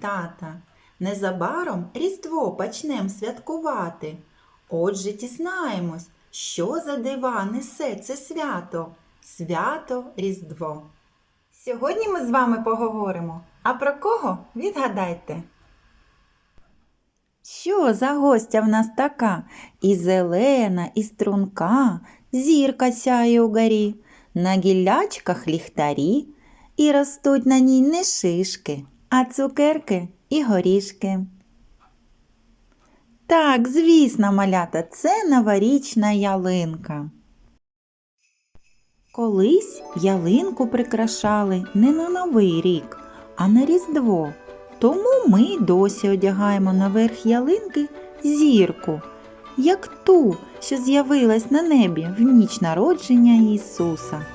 малята. Незабаром Різдво почнем святкувати. Отже, дізнаємось, що за дива несе це свято. Свято Різдво. Сьогодні ми з вами поговоримо. А про кого відгадайте? Що за гостя в нас така? І зелена, і струнка, зірка сяє угорі, на гіллячках ліхтарі, і ростуть на ній не шишки, а цукерки і горішки. Так, звісно, малята, це новорічна ялинка. Колись ялинку прикрашали не на Новий рік, а на Різдво. Тому ми досі одягаємо на верх ялинки зірку, як ту, що з'явилась на небі в ніч народження Ісуса.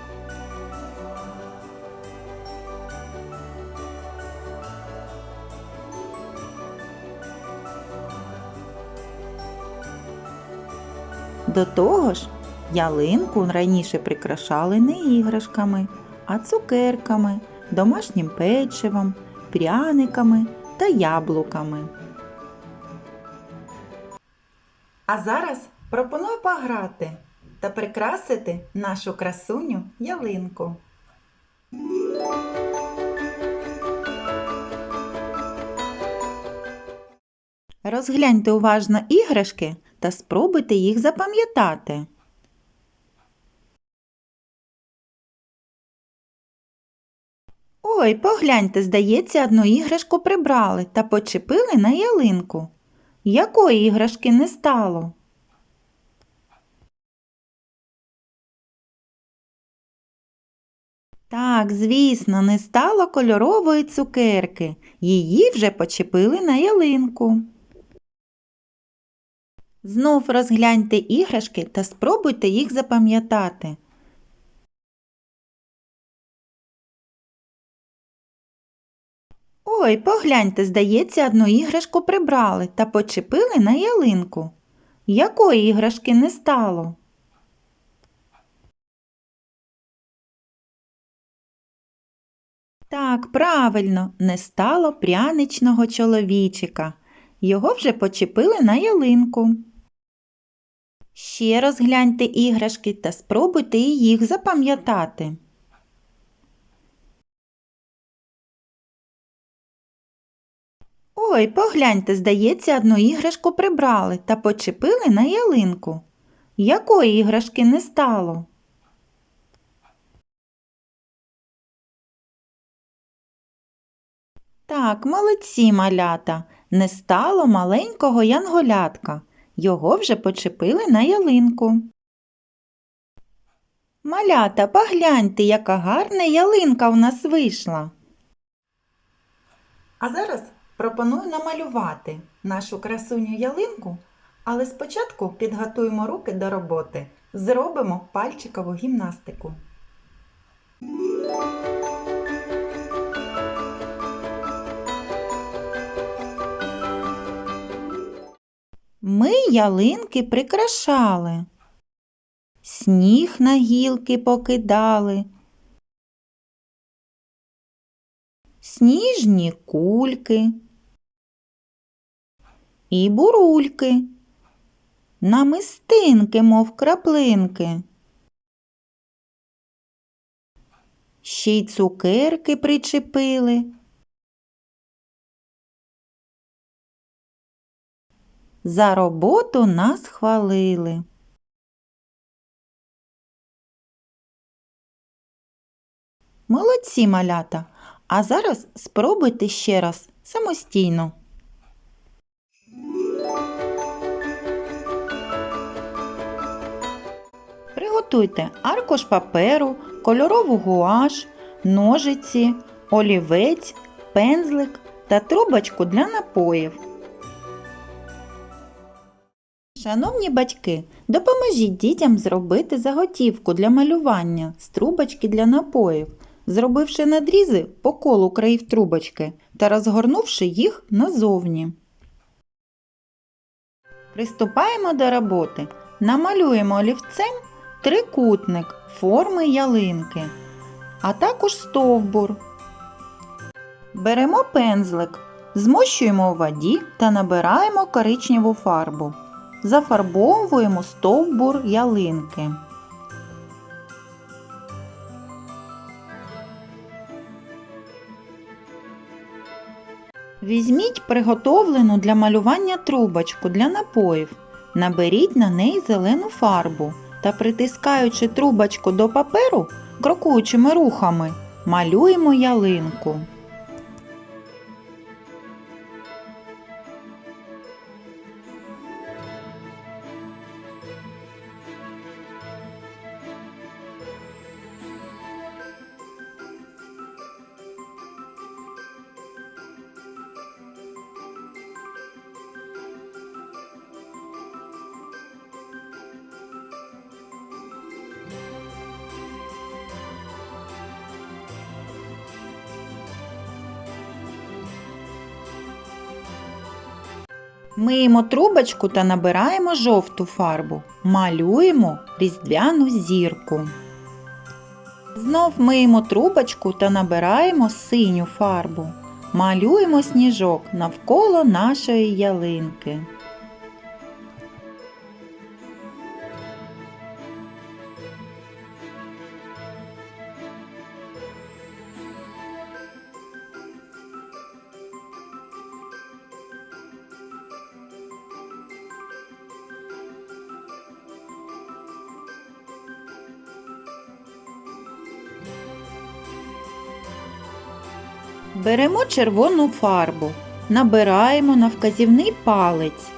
До того ж, ялинку раніше прикрашали не іграшками, а цукерками, домашнім печивом, пряниками та яблуками. А зараз пропоную пограти та прикрасити нашу красуню ялинку. Розгляньте уважно іграшки та спробуйте їх запам'ятати. Ой, погляньте, здається, одну іграшку прибрали та почепили на ялинку. Якої іграшки не стало? Так, звісно, не стало кольорової цукерки. Її вже почепили на ялинку. Знов розгляньте іграшки та спробуйте їх запам'ятати. Ой, погляньте, здається, одну іграшку прибрали та почепили на ялинку. Якої іграшки не стало? Так, правильно, не стало пряничного чоловічика. Його вже почепили на ялинку. Ще розгляньте іграшки та спробуйте їх запам'ятати. Ой, погляньте, здається, одну іграшку прибрали та почепили на ялинку. Якої іграшки не стало? Так, молодці малята. Не стало маленького янголятка. Його вже почепили на ялинку. Малята, погляньте, яка гарна ялинка в нас вийшла. А зараз пропоную намалювати нашу красуню ялинку, але спочатку підготуємо руки до роботи. Зробимо пальчикову гімнастику. Ми ялинки прикрашали, сніг на гілки покидали, сніжні кульки і бурульки, намистинки, мов краплинки. Ще й цукерки причепили. За роботу нас хвалили. Молодці малята. А зараз спробуйте ще раз самостійно. Приготуйте аркуш паперу, кольорову гуаш, ножиці, олівець, пензлик та трубочку для напоїв. Шановні батьки, допоможіть дітям зробити заготівку для малювання з трубочки для напоїв, зробивши надрізи по колу країв трубочки та розгорнувши їх назовні. Приступаємо до роботи. Намалюємо олівцем трикутник форми ялинки, а також стовбур. Беремо пензлик Змощуємо у воді та набираємо коричневу фарбу. Зафарбовуємо стовбур ялинки. Візьміть приготовлену для малювання трубочку для напоїв. Наберіть на неї зелену фарбу та притискаючи трубочку до паперу крокуючими рухами, малюємо ялинку. Миємо трубочку та набираємо жовту фарбу. Малюємо різдвяну зірку. Знов миємо трубочку та набираємо синю фарбу. Малюємо сніжок навколо нашої ялинки. Беремо червону фарбу, набираємо на вказівний палець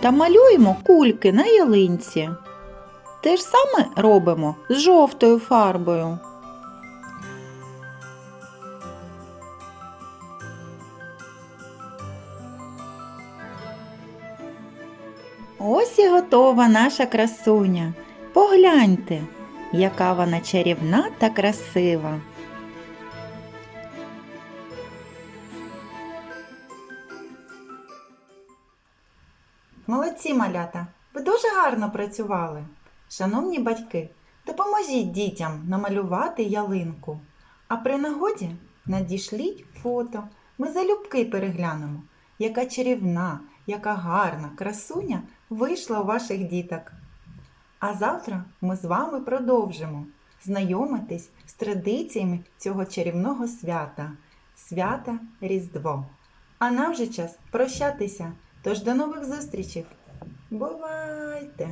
та малюємо кульки на ялинці. Те ж саме робимо з жовтою фарбою. Ось і готова наша красуня. Погляньте, яка вона чарівна та красива. Молодці, малята! Ви дуже гарно працювали. Шановні батьки, допоможіть дітям намалювати ялинку. А при нагоді надішліть фото. Ми залюбки переглянемо, яка чарівна, яка гарна красуня вийшла у ваших діток. А завтра ми з вами продовжимо знайомитись з традиціями цього чарівного свята свята Різдво. А нам вже час прощатися. Тож до нових зустрічей. Бувайте!